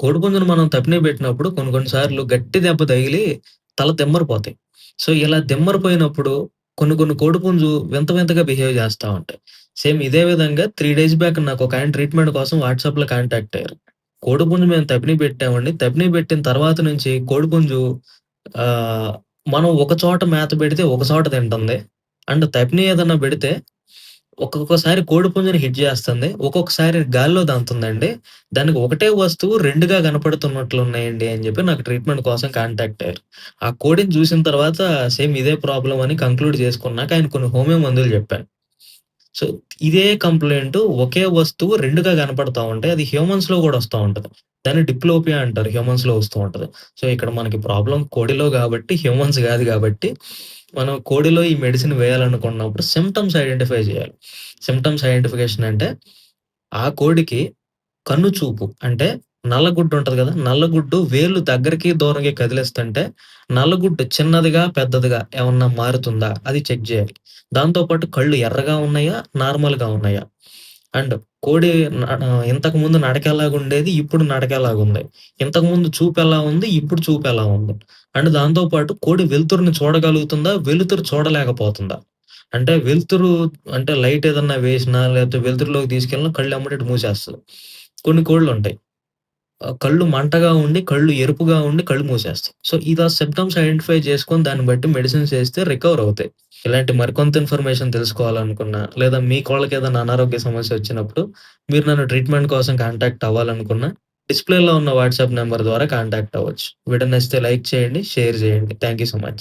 కోడిపుంజును మనం తప్పిన పెట్టినప్పుడు కొన్ని కొన్ని సార్లు గట్టి దెబ్బ తగిలి తల తిమ్మరిపోతాయి. సో, ఇలా దిమ్మరిపోయినప్పుడు కొన్ని కొన్ని కోడిపుంజు వింత వింతగా బిహేవ్ చేస్తా ఉంటాయి. సేమ్ ఇదే విధంగా త్రీ డేస్ బ్యాక్ నాకు ఒక ఆయన ట్రీట్‌మెంట్ కోసం వాట్సాప్‌లో కాంటాక్ట్ అయ్యారు. కోడిపుంజు మేము తప్పిని పెట్టామండి. తప్పిని పెట్టిన తర్వాత నుంచి కోడిపుంజు మనం ఒక చోట మేత పెడితే ఒక చోట తింటుంది. అండ్ తప్పిని ఏదన్నా పెడితే ఒక్కొక్కసారి కోడిపుంజుని హిట్ చేస్తుంది. ఒక్కొక్కసారి గాల్లో దాంతుందండి దానికి ఒకటే వస్తువు రెండుగా కనపడుతున్నట్లు ఉన్నాయండి అని చెప్పి నాకు ట్రీట్‌మెంట్ కోసం కాంటాక్ట్ అయ్యారు. ఆ కోడిని చూసిన తర్వాత సేమ్ ఇదే ప్రాబ్లమ్ అని కంక్లూడ్ చేసుకున్నాక ఆయన కొన్ని హోమియో మందులు చెప్పాను. సో, ఇదే కంప్లైంట్ ఒకే వస్తువు రెండుగా కనపడతా ఉంటాయి. అది హ్యూమన్స్‌లో కూడా వస్తూ ఉంటుంది దాన్ని డిప్లోపియా అంటారు. హ్యూమన్స్‌లో వస్తూ ఉంటది. సో, ఇక్కడ మనకి ప్రాబ్లం కోడిలో కాబట్టి హ్యూమన్స్ కాదు కాబట్టి మనం కోడిలో ఈ మెడిసిన్ వేయాలనుకున్నప్పుడు సిమ్టమ్స్ ఐడెంటిఫై చేయాలి. సిమ్టమ్స్ ఐడెంటిఫికేషన్ అంటే ఆ కోడికి కన్ను చూపు అంటే నల్లగుడ్డు ఉంటది కదా నల్లగుడ్డు వేళ్ళు దగ్గరికి, దూరంగా కదిలిస్తుంటే నల్లగుడ్డు చిన్నదిగా, పెద్దదిగా ఏమన్నా మారుతుందా? అది చెక్ చేయాలి దాంతో పాటు కళ్ళు ఎర్రగా ఉన్నాయా? నార్మల్‌గా ఉన్నాయా? అండ్ కోడి ఇంతకు ముందు నడకేలాగా ఉండేది ఇప్పుడు నడకెలాగుంది? ఇంతకుముందు చూపెలా ఉంది? ఇప్పుడు చూపెలా ఉంది? అండ్ దాంతో పాటు కోడి వెలుతురుని చూడగలుగుతుందా? వెలుతురు చూడలేకపోతుందా? అంటే వెలుతురు అంటే లైట్ ఏదన్నా వేసినా లేకపోతే వెలుతురులోకి తీసుకెళ్ళినా కళ్ళు అమ్మటట్టు మూసేస్తుంది కొన్ని కోళ్ళు ఉంటాయి కళ్ళు మంటగా ఉండి, కళ్ళు ఎరుపుగా ఉండి కళ్ళు మూసేస్తాయి. సో, ఇలా సిమ్టమ్స్ ఐడెంటిఫై చేసుకొని దాన్ని బట్టి మెడిసిన్స్ వేస్తే రికవర్ అవుతాయి. ఇలాంటి మరికొంత ఇన్ఫర్మేషన్ తెలుసుకోవాలనుకున్నా, లేదా మీ కోళ్ళకి ఏదైనా అనారోగ్య సమస్య వచ్చినప్పుడు మీరు నన్ను ట్రీట్‌మెంట్ కోసం కాంటాక్ట్ అవ్వాలనుకున్నా డిస్‌ప్లేలో ఉన్న వాట్సాప్ నెంబర్ ద్వారా కాంటాక్ట్ అవ్వచ్చు. వీడియో నచ్చితే లైక్ చేయండి, షేర్ చేయండి. Thank you so much.